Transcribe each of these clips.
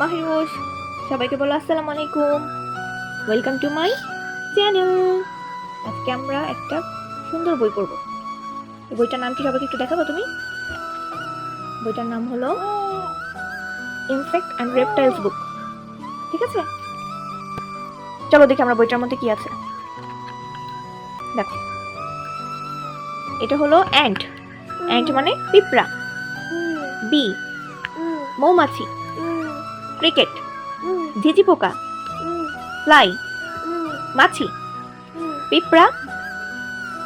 মাহিরুষ সবাইকে বলো আসসালামু আলাইকুম। ওয়েলকাম টু মাই চ্যানেল আজকে আমরা একটা সুন্দর বই পড়ব। এই বইটার নাম কি সবাইকে একটু দেখাবো তুমি? বইটার নাম হলো ইনসেক্ট অ্যান্ড রেপটাইলস বুক ঠিক আছে? চলো দেখি আমরা বইটার মধ্যে কি আছে। দেখো। এটা হলো অ্যান্ট অ্যান্ট মানে পিঁপড়া। বি মৌমাছি। ক্রিকেট ঝিঝি পোকা ফ্লাই মাছি পিঁপড়া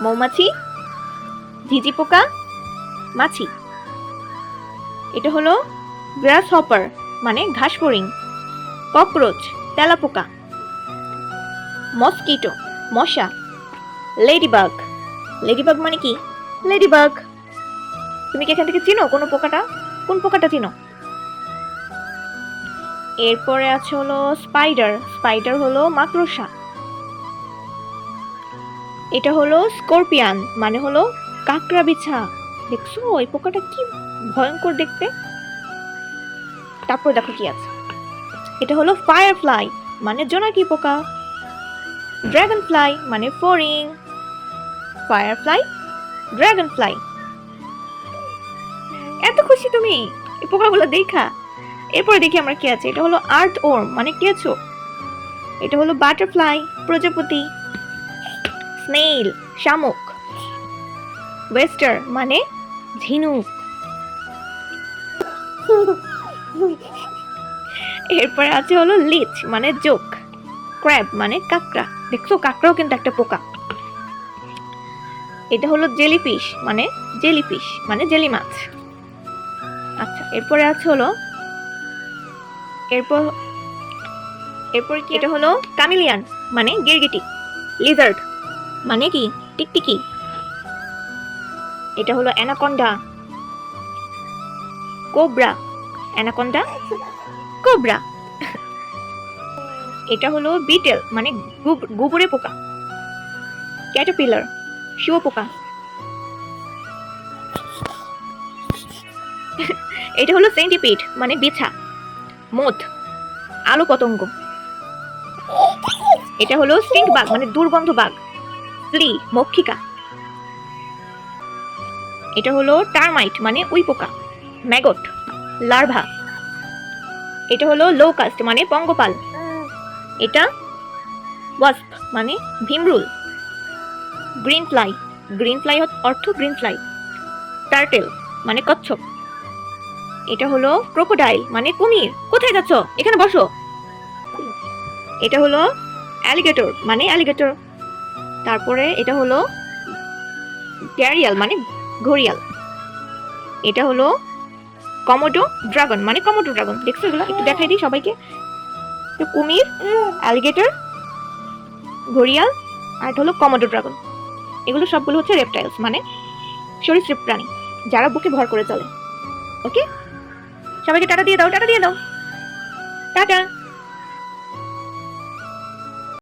মৌমাছি ঝিঝি পোকা মাছি। এটা হলো গ্রাস হপার মানে ঘাস ফড়িং ককরোচ তেলাপোকা মস্কিটো মশা লেডিবাগ। লেডিবাগ মানে কি? লেডিবাগ। তুমি কি এখান থেকে চিনো কোনো পোকাটা? কোন পোকাটা চিনো? এরপরে আছে হলো স্পাইডার স্পাইডার হলো মাকড়সা। এটা হলো স্করপিয়ান মানে হলো কাঁকড়া বিছা দেখছ, ওই পোকাটা কি ভয়ঙ্কর দেখতে? তারপর দেখো কি আছে। এটা হলো ফায়ারফ্লাই মানে জোনাকি পোকা। ড্রাগন ফ্লাই মানে ফরিং। ফায়ারফ্লাই ড্রাগন ফ্লাই এত খুশি তুমি, এই পোকাগুলো দেখা। এরপরে দেখি আমরা কি আছে। এটা হলো আর্থ ওর মানে কেঁচো এটা হলো বাটারফ্লাই প্রজাপতি স্নেইল শামুক ওয়েস্টার মানে ঝিনুক। এরপরে আছে হলো লিচ মানে জোক। ক্র্যাব মানে কাঁকড়া। দেখছ, কাঁকড়াও কিন্তু একটা পোকা। এটা হলো জেলিফিশ মানে জেলিফিশ মানে জেলি মাছ আচ্ছা এরপরে আছে হলো এরপর এরপর কি এটা হলো? কামিলিয়ান মানে গিরগিটি। লিজার্ড মানে কি? টিকটিকি। এটা হলো অ্যানাকন্ডা। কোবরা। অ্যানাকন্ডা? কোবরা। এটা হলো বিটেল মানে গুব- গুবরে পোকা। ক্যাটারপিলার পোকা এটা হলো সেন্টিপিড মানে বিছা। মোথ আলো পতঙ্গ। এটা হলো স্টিঙ্ক বাগ মানে দুর্গন্ধ বাগ ফ্লি মক্ষিকা। এটা হলো টার্মাইট মানে উই পোকা। Maggot, larva. এটা হলো লোকাস্ট মানে পঙ্গপাল। এটা ওয়াস্প মানে ভীমরুল। গ্রিন ফ্লাই গ্রিন ফ্লাই অর্থ গ্রিন ফ্লাই টার্টেল মানে কচ্ছপ। এটা হলো ক্রোকোডাইল মানে কুমির। কোথায় যাচ্ছ? এখানে বসো। এটা হলো অ্যালিগেটর মানে অ্যালিগেটর তারপরে এটা হলো গ্যারিয়াল মানে ঘড়িয়াল। এটা হলো কমোডো ড্রাগন মানে কমোডো ড্রাগন দেখছ এগুলো? একটু দেখাই দিই সবাইকে। তো কুমির অ্যালিগেটর ঘড়িয়াল, আর এটা হলো কমোডো ড্রাগন এগুলো সবগুলো হচ্ছে রেপটাইলস মানে সরীসৃপ প্রাণী, যারা বুকে ভর করে চলে। ওকে সবাইকে টাটা দিয়ে দাও, টাটা দিয়ে দাও। টাটা